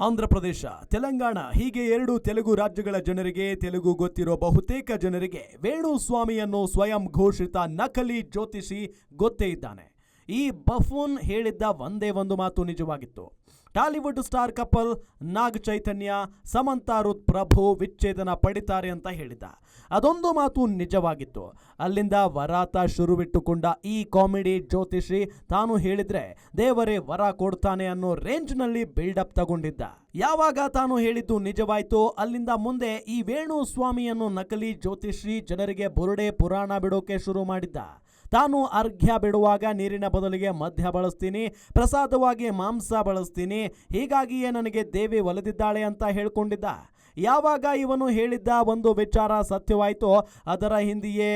ಆಂಧ್ರಪ್ರದೇಶ ತೆಲಂಗಾಣ, ಹೀಗೆ ಎರಡು ತೆಲುಗು ರಾಜ್ಯಗಳ ಜನರಿಗೆ ತೆಲುಗು ಗೊತ್ತಿರೋ ಬಹುತೇಕ ಜನರಿಗೆ ವೇಣುಸ್ವಾಮಿಯನ್ನು ಸ್ವಯಂ ಘೋಷಿತ ನಕಲಿ ಜ್ಯೋತಿಷಿ ಗೊತ್ತೇ ಇದ್ದಾನೆ. ಈ ಬಫೂನ್ ಹೇಳಿದ್ದ ಒಂದೇ ಒಂದು ಮಾತು ನಿಜವಾಗಿತ್ತು. Tollywood star couple Nag Chaitanya, Samantha Ruth Prabhu ವಿಚ್ಛೇದನ ಪಡಿತಾರೆ ಅಂತ ಹೇಳಿದ. ಅದೊಂದು ಮಾತು ನಿಜವಾಗಿತ್ತು. ಅಲ್ಲಿಂದ ವರಾತ ಶುರುವಿಟ್ಟುಕೊಂಡ ಈ ಕಾಮಿಡಿ ಜ್ಯೋತಿಷಿ ತಾನು ಹೇಳಿದ್ರೆ ದೇವರೇ ವರ ಕೊಡ್ತಾನೆ ಅನ್ನೋ ರೇಂಜ್ನಲ್ಲಿ ಬಿಲ್ಡಪ್ ತಗೊಂಡಿದ್ದ. ಯಾವಾಗ ತಾನು ಹೇಳಿದ್ದು ನಿಜವಾಯ್ತು ಅಲ್ಲಿಂದ ಮುಂದೆ ಈ ವೇಣು ಸ್ವಾಮಿಯನ್ನು ನಕಲಿ ಜ್ಯೋತಿಷಿ ಜನರಿಗೆ ಬುರುಡೆ ಪುರಾಣ ಬಿಡೋಕೆ ಶುರು ಮಾಡಿದ್ದ. ತಾನು ಅರ್ಘ್ಯ ಬಿಡುವಾಗ ನೀರಿನ ಬದಲಿಗೆ ಮದ್ಯ ಬಳಸ್ತೀನಿ, ಪ್ರಸಾದವಾಗಿ ಮಾಂಸ ಬಳಸ್ತೀನಿ, ಹೀಗಾಗಿಯೇ ನನಗೆ ದೇವಿ ಒಲಿದಿದ್ದಾಳೆ ಅಂತ ಹೇಳಿಕೊಂಡಿದ್ದ. ಯಾವಾಗ ಇವನು ಹೇಳಿದ್ದ ಒಂದು ವಿಚಾರ ಸತ್ಯವಾಯಿತೋ, ಅದರ ಹಿಂದೆಯೇ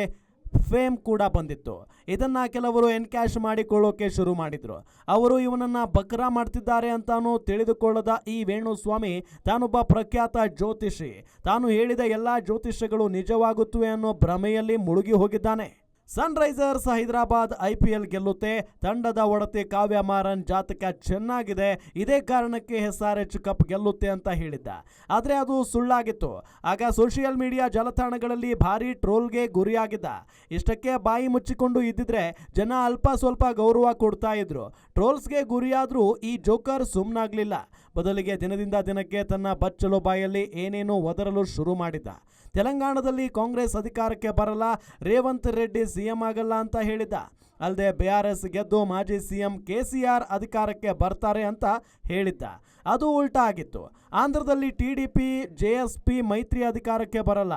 ಫೇಮ್ ಕೂಡ ಬಂದಿತ್ತು. ಇದನ್ನು ಕೆಲವರು ಎನ್ಕ್ಯಾಶ್ ಮಾಡಿಕೊಳ್ಳೋಕೆ ಶುರು ಮಾಡಿದರು. ಅವರು ಇವನನ್ನು ಬಕ್ರಾ ಮಾಡ್ತಿದ್ದಾರೆ ಅಂತಾನು ತಿಳಿದುಕೊಳ್ಳದ ಈ ವೇಣುಸ್ವಾಮಿ ತಾನೊಬ್ಬ ಪ್ರಖ್ಯಾತ ಜ್ಯೋತಿಷಿ. ತಾನು ಹೇಳಿದ ಎಲ್ಲ ಜ್ಯೋತಿಷ್ಯಗಳು ನಿಜವಾಗುತ್ತವೆ ಅನ್ನೋ ಭ್ರಮೆಯಲ್ಲಿ ಮುಳುಗಿ ಹೋಗಿದ್ದಾನೆ. Sunrisers Hyderabad I P L ಗೆಲ್ಲುತ್ತೆ. ತಂಡದ ಒಡತಿ ಕಾವ್ಯ ಮಾರನ್ ಜಾತಕ ಚೆನ್ನಾಗಿದೆ. ಇದೇ ಕಾರಣಕ್ಕೆ ಎಸ್ ಆರ್ ಎಚ್ ಕಪ್ ಗೆಲ್ಲುತ್ತೆ ಅಂತ ಹೇಳಿದ್ದ. ಆದರೆ ಅದು ಸುಳ್ಳಾಗಿತ್ತು. ಆಗ ಸೋಷಿಯಲ್ ಮೀಡಿಯಾ ಜಾಲತಾಣಗಳಲ್ಲಿ ಭಾರಿ ಟ್ರೋಲ್ಗೆ ಗುರಿಯಾಗಿದ್ದ. ಇಷ್ಟಕ್ಕೆ ಬಾಯಿ ಮುಚ್ಚಿಕೊಂಡು ಇದ್ದಿದ್ರೆ ಜನ ಅಲ್ಪ ಸ್ವಲ್ಪ ಗೌರವ ಕೊಡ್ತಾ ಇದ್ರು. ಟ್ರೋಲ್ಸ್ಗೆ ಗುರಿಯಾದರೂ ಈ ಜೋಕರ್ ಸುಮ್ಮನಾಗ್ಲಿಲ್ಲ ಬದಲಿಗೆ ದಿನದಿಂದ ದಿನಕ್ಕೆ ತನ್ನ ಬಚ್ಚಲು ಬಾಯಲ್ಲಿ ಏನೇನೋ ಒದರಲು ಶುರು ಮಾಡಿದ್ದ. ತೆಲಂಗಾಣದಲ್ಲಿ ಕಾಂಗ್ರೆಸ್ ಅಧಿಕಾರಕ್ಕೆ ಬರಲ್ಲ, ರೇವಂತ್ ರೆಡ್ಡಿ ಸಿಎಂ ಆಗಲ್ಲ ಅಂತ ಹೇಳಿದ್ದ. ಅಲ್ಲದೆ ಬಿ ಆರ್ ಎಸ್ ಗೆದ್ದು ಮಾಜಿ ಸಿಎಂ ಕೆ ಸಿ ಆರ್ ಅಧಿಕಾರಕ್ಕೆ ಬರ್ತಾರೆ ಅಂತ ಹೇಳಿದ್ದ. ಅದು ಉಲ್ಟಾ ಆಗಿತ್ತು. ಆಂಧ್ರದಲ್ಲಿ T D P, J S P ಮೈತ್ರಿ ಅಧಿಕಾರಕ್ಕೆ ಬರಲ್ಲ.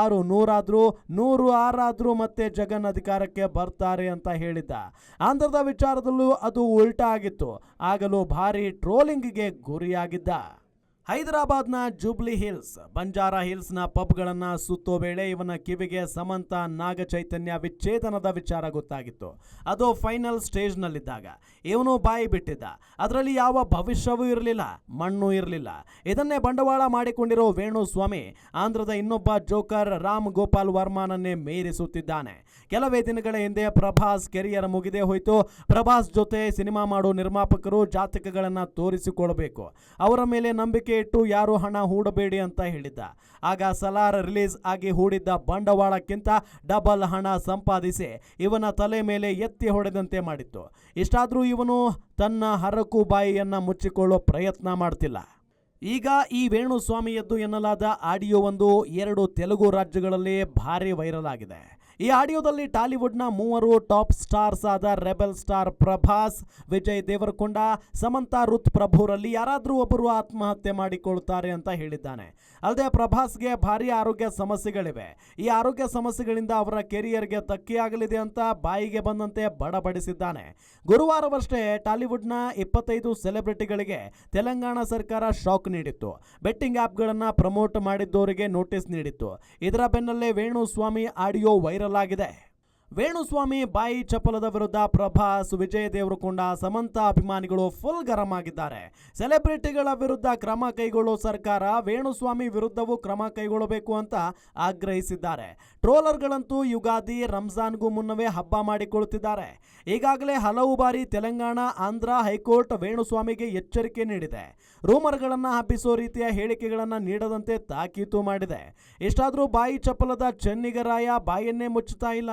ಆರು ನೂರಾದರೂ, ನೂರು ಆರಾದರೂ ಮತ್ತೆ ಜಗನ್ ಅಧಿಕಾರಕ್ಕೆ ಬರ್ತಾರೆ ಅಂತ ಹೇಳಿದ್ದ. ಆಂಧ್ರದ ವಿಚಾರದಲ್ಲೂ ಅದು ಉಲ್ಟಾ ಆಗಿತ್ತು. ಆಗಲೂ ಭಾರಿ ಟ್ರೋಲಿಂಗ್ಗೆ ಗುರಿಯಾಗಿದ್ದ. ಹೈದರಾಬಾದ್ನ ಜೂಬ್ಲಿ ಹಿಲ್ಸ್, ಬಂಜಾರಾ ಹಿಲ್ಸ್ನ ಪಬ್ಗಳನ್ನ ಸುತ್ತೋ ವೇಳೆ ಇವನ ಕಿವಿಗೆ ಸಮಂತ ನಾಗ ಚೈತನ್ಯ ವಿಚ್ಛೇದನದ ವಿಚಾರ ಗೊತ್ತಾಗಿತ್ತು. ಅದು ಫೈನಲ್ ಸ್ಟೇಜ್ನಲ್ಲಿದ್ದಾಗ ಇವನು ಬಾಯಿ ಬಿಟ್ಟಿದ್ದ. ಅದರಲ್ಲಿ ಯಾವ ಭವಿಷ್ಯವೂ ಇರಲಿಲ್ಲ, ಮಣ್ಣು ಇರಲಿಲ್ಲ. ಇದನ್ನೇ ಬಂಡವಾಳ ಮಾಡಿಕೊಂಡಿರೋ ವೇಣುಸ್ವಾಮಿ, ಆಂಧ್ರದ ಇನ್ನೊಬ್ಬ ಜೋಕರ್ ರಾಮ್ ಗೋಪಾಲ್ ವರ್ಮಾನನ್ನೇ ಮೀರಿಸುತ್ತಿದ್ದಾನೆ. ಕೆಲವೇ ದಿನಗಳ ಹಿಂದೆ ಪ್ರಭಾಸ್ ಕೆರಿಯರ್ ಮುಗಿದೇ ಹೋಯಿತು. ಪ್ರಭಾಸ್ ಜೊತೆ ಸಿನಿಮಾ ಮಾಡೋ ನಿರ್ಮಾಪಕರು ಜಾತಕಗಳನ್ನು ತೋರಿಸಿಕೊಳ್ಳಬೇಕು ಅವರ ಮೇಲೆ ನಂಬಿಕೆ ಇಟ್ಟು ಯಾರು ಹಣ ಹೂಡಬೇಡಿ ಅಂತ ಹೇಳಿದ್ದ. ಆಗ ಸಲಾರ್ ರಿಲೀಸ್ ಆಗಿ ಹೂಡಿದ್ದ ಬಂಡವಾಳಕ್ಕಿಂತ ಡಬಲ್ ಹಣ ಸಂಪಾದಿಸಿ ಇವನ ತಲೆ ಮೇಲೆ ಎತ್ತಿ ಹೊಡೆದಂತೆ ಮಾಡಿತ್ತು. ಇಷ್ಟಾದರೂ ಇವನು ತನ್ನ ಹರಕು ಬಾಯಿಯನ್ನು ಮುಚ್ಚಿಕೊಳ್ಳೋ ಪ್ರಯತ್ನ ಮಾಡ್ತಿಲ್ಲ. ಈಗ ಈ ವೇಣುಸ್ವಾಮಿಯದ್ದು ಎನ್ನಲಾದ ಆಡಿಯೋ ಒಂದು ಎರಡು ತೆಲುಗು ರಾಜ್ಯಗಳಲ್ಲಿ ಭಾರಿ ವೈರಲ್ ಆಗಿದೆ. ಈ ಆಡಿಯೋದಲ್ಲಿ ಟಾಲಿವುಡ್ನ ಮೂವರು ಟಾಪ್ ಸ್ಟಾರ್ಸ್ ಆದ ರೆಬೆಲ್ ಸ್ಟಾರ್ ಪ್ರಭಾಸ್, ವಿಜಯ್ ದೇವರಕೊಂಡ, ಸಮಂತಾ ರುತ್ ಪ್ರಭುರಲ್ಲಿ ಯಾರಾದರೂ ಒಬ್ಬರು ಆತ್ಮಹತ್ಯೆ ಮಾಡಿಕೊಳ್ಳುತ್ತಾರೆ ಅಂತ ಹೇಳಿದ್ದಾನೆ. ಅಲ್ಲದೆ ಪ್ರಭಾಸ್ಗೆ ಭಾರಿ ಆರೋಗ್ಯ ಸಮಸ್ಯೆಗಳಿವೆ. ಈ ಆರೋಗ್ಯ ಸಮಸ್ಯೆಗಳಿಂದ ಅವರ ಕೆರಿಯರ್ಗೆ ತಕ್ಕಿಯಾಗಲಿದೆ ಅಂತ ಬಾಯಿಗೆ ಬಂದಂತೆ ಬಡಬಡಿಸಿದ್ದಾನೆ. ಗುರುವಾರವಷ್ಟೇ ಟಾಲಿವುಡ್ನ ಇಪ್ಪತ್ತೈದು ಸೆಲೆಬ್ರಿಟಿಗಳಿಗೆ ತೆಲಂಗಾಣ ಸರ್ಕಾರ ಶಾಕ್ ನೀಡಿತ್ತು. ಬೆಟ್ಟಿಂಗ್ ಆ್ಯಪ್ಗಳನ್ನು ಪ್ರಮೋಟ್ ಮಾಡಿದ್ದವರಿಗೆ ನೋಟಿಸ್ ನೀಡಿತ್ತು. ಇದರ ಬೆನ್ನಲ್ಲೇ ವೇಣುಸ್ವಾಮಿ ಆಡಿಯೋ ವೈರಲ್ ಆಗಿದೆ ವೇಣುಸ್ವಾಮಿ ಬಾಯಿ ಚಪಲದ ವಿರುದ್ಧ ಪ್ರಭಾಸ್ ವಿಜಯ್ ದೇವರಕೊಂಡ ಸಮಂತ ಅಭಿಮಾನಿಗಳು ಫುಲ್ ಗರಂ ಆಗಿದ್ದಾರೆ. ಸೆಲೆಬ್ರಿಟಿಗಳ ವಿರುದ್ಧ ಕ್ರಮ ಕೈಗೊಳ್ಳೋ ಸರ್ಕಾರ ವೇಣುಸ್ವಾಮಿ ವಿರುದ್ಧವೂ ಕ್ರಮ ಕೈಗೊಳ್ಳಬೇಕು ಅಂತ ಆಗ್ರಹಿಸಿದ್ದಾರೆ. ಟ್ರೋಲರ್ಗಳಂತೂ ಯುಗಾದಿ ರಂಜಾನ್ಗೂ ಮುನ್ನವೇ ಹಬ್ಬ ಮಾಡಿಕೊಳ್ಳುತ್ತಿದ್ದಾರೆ ಈಗಾಗಲೇ ಹಲವು ಬಾರಿ ತೆಲಂಗಾಣ, ಆಂಧ್ರ ಹೈಕೋರ್ಟ್ ವೇಣುಸ್ವಾಮಿಗೆ ಎಚ್ಚರಿಕೆ ನೀಡಿದೆ. ರೂಮರ್ಗಳನ್ನು ಹಬ್ಬಿಸೋ ರೀತಿಯ ಹೇಳಿಕೆಗಳನ್ನು ನೀಡದಂತೆ ತಾಕೀತು ಮಾಡಿದೆ. ಇಷ್ಟಾದರೂ ಬಾಯಿ ಚಪಲದ ಚೆನ್ನಿಗರಾಯ ಬಾಯನ್ನೇ ಮುಚ್ಚುತ್ತಾ ಇಲ್ಲ.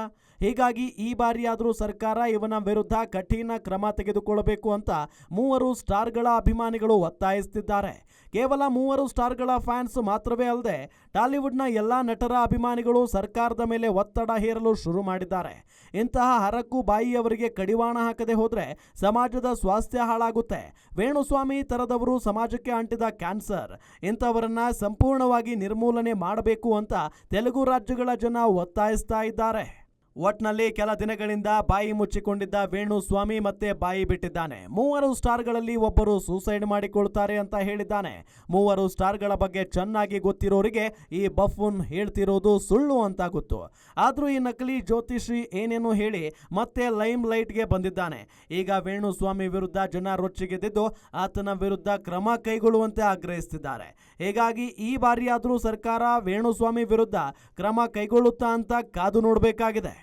ಹೀಗಾಗಿ ಈ ಬಾರಿಯಾದರೂ ಸರ್ಕಾರ ಇವನ ವಿರುದ್ಧ ಕಠಿಣ ಕ್ರಮ ತೆಗೆದುಕೊಳ್ಳಬೇಕು ಅಂತ ಮೂವರು ಸ್ಟಾರ್ಗಳ ಅಭಿಮಾನಿಗಳು ಒತ್ತಾಯಿಸುತ್ತಿದ್ದಾರೆ. ಕೇವಲ ಮೂವರು ಸ್ಟಾರ್ಗಳ ಫ್ಯಾನ್ಸ್ ಮಾತ್ರವೇ ಅಲ್ಲದೆ ಟಾಲಿವುಡ್ನ ಎಲ್ಲ ನಟರ ಅಭಿಮಾನಿಗಳು ಸರ್ಕಾರದ ಮೇಲೆ ಒತ್ತಡ ಹೇರಲು ಶುರು ಮಾಡಿದ್ದಾರೆ. ಇಂತಹ ಹರಕು ಬಾಯಿಯವರಿಗೆ ಕಡಿವಾಣ ಹಾಕದೆ ಹೋದರೆ ಸಮಾಜದ ಸ್ವಾಸ್ಥ್ಯ ಹಾಳಾಗುತ್ತೆ. ವೇಣುಸ್ವಾಮಿ ತರದವರು ಸಮಾಜಕ್ಕೆ ಅಂಟಿದ ಕ್ಯಾನ್ಸರ್. ಇಂಥವರನ್ನ ಸಂಪೂರ್ಣವಾಗಿ ನಿರ್ಮೂಲನೆ ಮಾಡಬೇಕು ಅಂತ ತೆಲುಗು ರಾಜ್ಯಗಳ ಜನ ಒತ್ತಾಯಿಸ್ತಾ ಇದ್ದಾರೆ. ಒಟ್ನಲ್ಲಿ ಕೆಲ ದಿನಗಳಿಂದ ಬಾಯಿ ಮುಚ್ಚಿಕೊಂಡಿದ್ದ ವೇಣುಸ್ವಾಮಿ ಮತ್ತೆ ಬಾಯಿ ಬಿಟ್ಟಿದ್ದಾನೆ. ಮೂವರು ಸ್ಟಾರ್ಗಳಲ್ಲಿ ಒಬ್ಬರು ಸೂಸೈಡ್ ಮಾಡಿಕೊಳ್ತಾರೆ ಅಂತ ಹೇಳಿದ್ದಾನೆ. ಮೂವರು ಸ್ಟಾರ್ಗಳ ಬಗ್ಗೆ ಚೆನ್ನಾಗಿ ಗೊತ್ತಿರೋರಿಗೆ ಈ ಬಫೂನ್ ಹೇಳ್ತಿರೋದು ಸುಳ್ಳು ಅಂತ ಗೊತ್ತು. ಆದರೂ ಈ ನಕಲಿ ಜ್ಯೋತಿಷಿ ಏನೇನು ಹೇಳಿ ಮತ್ತೆ ಲೈಮ್ ಲೈಟ್ಗೆ ಬಂದಿದ್ದಾನೆ. ಈಗ ವೇಣುಸ್ವಾಮಿ ವಿರುದ್ಧ ಜನ ರೊಚ್ಚಿಗೆದ್ದಿದ್ದು ಆತನ ವಿರುದ್ಧ ಕ್ರಮ ಕೈಗೊಳ್ಳುವಂತೆ ಆಗ್ರಹಿಸುತ್ತಿದ್ದಾರೆ ಹೀಗಾಗಿ ಈ ಬಾರಿಯಾದರೂ ಸರ್ಕಾರ ವೇಣುಸ್ವಾಮಿ ವಿರುದ್ಧ ಕ್ರಮ ಕೈಗೊಳ್ಳುತ್ತಾ ಅಂತ ಕಾದು ನೋಡಬೇಕಾಗಿದೆ.